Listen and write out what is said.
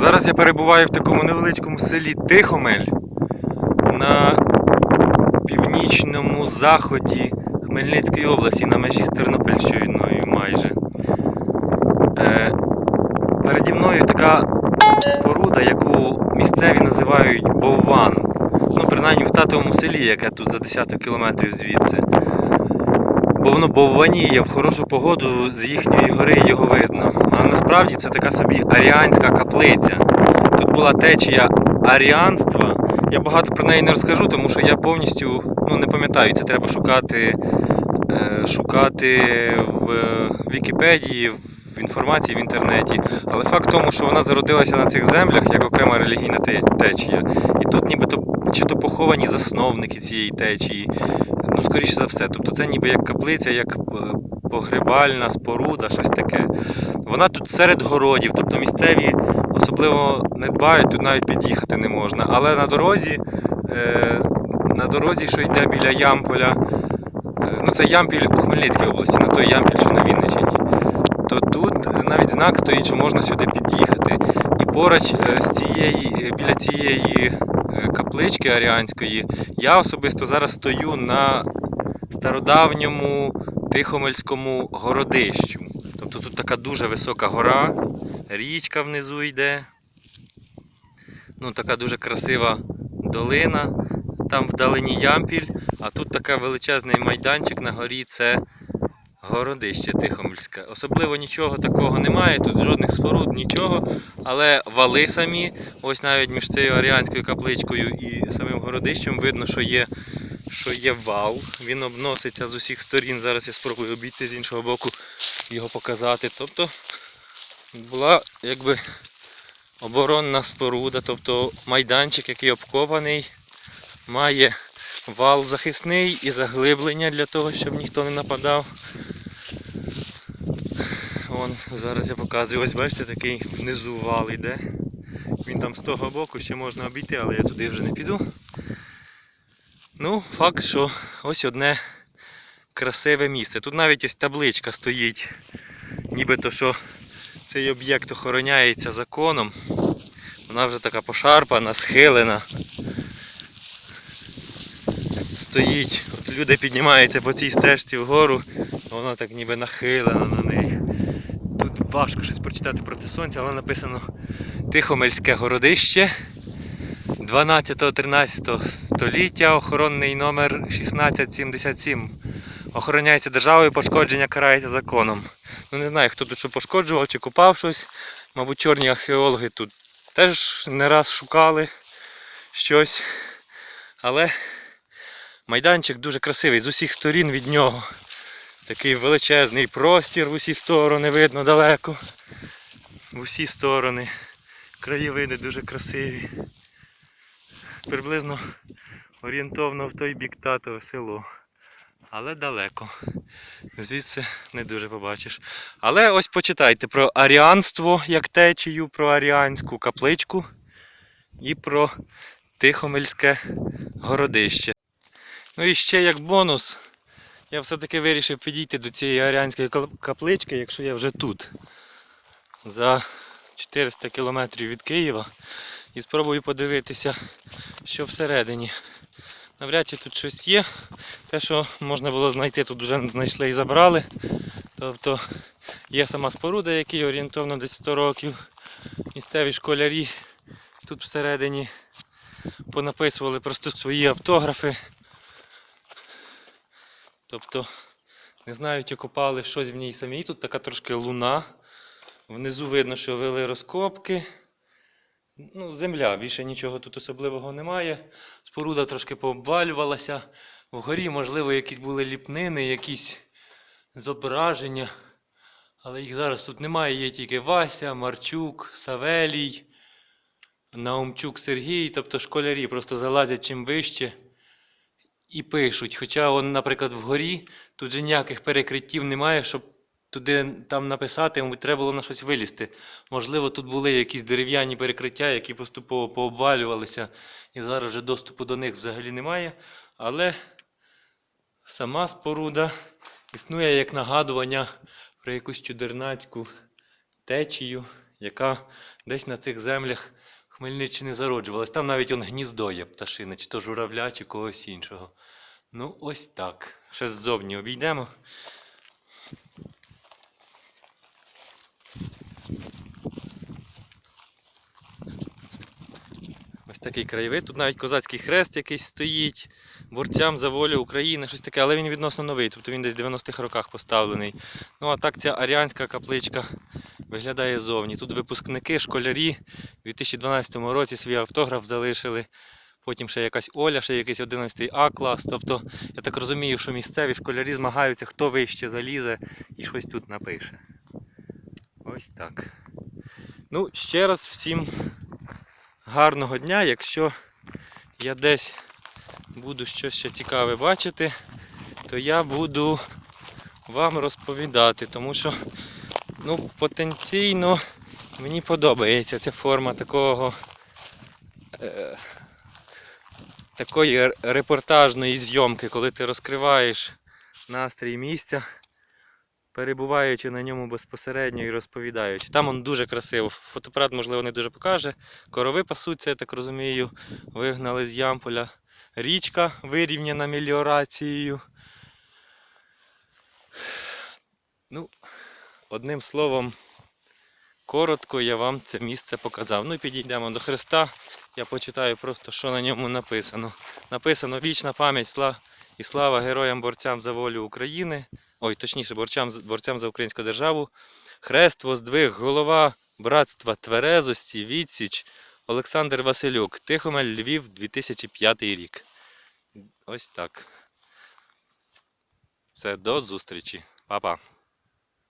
зараз я перебуваю в такому невеличкому селі Тихомель на північному заході Хмельницької області, на межі з Тернопільщиною майже. Е, переді мною така споруда, яку місцеві називають Бовван. Ну, принаймні в татовому селі, яке тут за десяток кілометрів звідси. Бо воно бовваніє в хорошу погоду з їхньої гори його видно. А насправді це така собі аріанська каплиця. Тут була течія аріанства. Я багато про неї не розкажу, тому що я повністю ну, не пам'ятаю. Це треба шукати, е, шукати в Вікіпедії, в інформації в інтернеті. Але факт тому, що вона зародилася на цих землях як окрема релігійна течія. І тут нібито чи то поховані засновники цієї течії. Ну, скоріше за все. Тобто це ніби як каплиця, як е, погребальна споруда, щось таке. Вона тут серед городів, тобто місцеві особливо не дбають, тут навіть під'їхати не можна. Але на дорозі, е, на дорозі, що йде біля Ямполя, е, ну це Ямпіль у Хмельницькій області, не той Ямпіль, що на Вінниччині, то тут навіть знак стоїть, що можна сюди під'їхати. І поруч е, з цієї, е, біля цієї каплички аріанської я особисто зараз стою на стародавньому Тихомельському городищу. Тобто тут така дуже висока гора, річка внизу йде. Ну, така дуже красива долина. Там вдалині Ямпіль, а тут така величезний майданчик на горі це городище Тихомельське. Особливо нічого такого немає, тут жодних споруд, нічого. Але вали самі, ось навіть між цією аріанською капличкою і самим городищем видно, що є, що є вал. Він обноситься з усіх сторін. Зараз я спробую обійти з іншого боку його показати. Тобто була якби оборонна споруда, тобто майданчик, який обкопаний, має вал захисний і заглиблення для того, щоб ніхто не нападав. Вон, зараз я показую, ось бачите, такий внизу вал йде. Він там з того боку ще можна обійти, але я туди вже не піду. Ну, факт, що ось одне красиве місце. Тут навіть ось табличка стоїть, нібито що цей об'єкт охороняється законом. Вона вже така пошарпана, схилена. Стоїть, от люди піднімаються по цій стежці вгору, а вона так ніби нахилена на неї. Важко щось прочитати проти сонця, але написано Тихомельське городище 12-13 століття, охоронний номер 1677. Охороняється державою, пошкодження карається законом. Ну не знаю, хто тут що пошкоджував чи купав щось. Мабуть, чорні археологи тут теж не раз шукали щось. Але майданчик дуже красивий з усіх сторін від нього. Такий величезний простір в усі сторони видно далеко. В усі сторони. Краєвиди дуже красиві. Приблизно орієнтовно в той бік татове село. Але далеко. Звідси не дуже побачиш. Але ось почитайте про аріанство як течію, про аріанську капличку і про Тихомельське городище. Ну і ще як бонус, я все-таки вирішив підійти до цієї аріанської каплички, якщо я вже тут. За 400 кілометрів від Києва. І спробую подивитися, що всередині. Навряд чи тут щось є. Те, що можна було знайти, тут вже знайшли і забрали. Тобто є сама споруда, якій орієнтовно десь 100 років. Місцеві школярі тут всередині понаписували просто свої автографи. Тобто не знаю, чи копали щось в ній самі. Тут така трошки луна. Внизу видно, що вели розкопки. Ну, земля, більше нічого тут особливого немає. Споруда трошки пообвалювалася. Вгорі, можливо, якісь були ліпнини, якісь зображення. Але їх зараз тут немає. Є тільки Вася, Марчук, Савелій, Наумчук Сергій. Тобто школярі просто залазять чим вище і пишуть. Хоча, он, наприклад, вгорі тут же ніяких перекриттів немає, щоб туди там написати, мабуть, треба було на щось вилізти. Можливо, тут були якісь дерев'яні перекриття, які поступово пообвалювалися, і зараз вже доступу до них взагалі немає. Але сама споруда існує як нагадування про якусь чудернацьку течію, яка десь на цих землях Хмельниччини зароджувалась. Там навіть он гніздо є пташине, чи то журавля, чи когось іншого. Ну, ось так. Ще ззовні обійдемо. Ось такий краєвид. Тут навіть козацький хрест якийсь стоїть, борцям за волю України, щось таке, але він відносно новий, тобто він десь в 90-х роках поставлений. Ну а так ця аріанська капличка виглядає зовні. Тут випускники, школярі у 2012 році свій автограф залишили. Потім ще якась Оля, ще якийсь 11 А клас. Тобто, я так розумію, що місцеві школярі змагаються, хто вище залізе і щось тут напише. Ось так. Ну, ще раз всім гарного дня. Якщо я десь буду щось ще цікаве бачити, то я буду вам розповідати, тому що ну, потенційно мені подобається ця форма такого. Е, такої репортажної зйомки, коли ти розкриваєш настрій місця, перебуваючи на ньому безпосередньо і розповідаючи. Там он дуже красиво. Фотоапарат, можливо, не дуже покаже. Корови пасуться, я так розумію, вигнали з Ямполя. Річка вирівняна меліорацією. Ну, одним словом, коротко я вам це місце показав. Ну і підійдемо до Христа. Я почитаю просто, що на ньому написано. Написано вічна пам'ять і слава героям-борцям за волю України. Ой, точніше, борцям, борцям за українську державу. Хрест, воздвиг, голова братства Тверезості, Відсіч, Олександр Василюк, Тихомель, Львів, 2005 рік. Ось так. Все, до зустрічі. Па-па.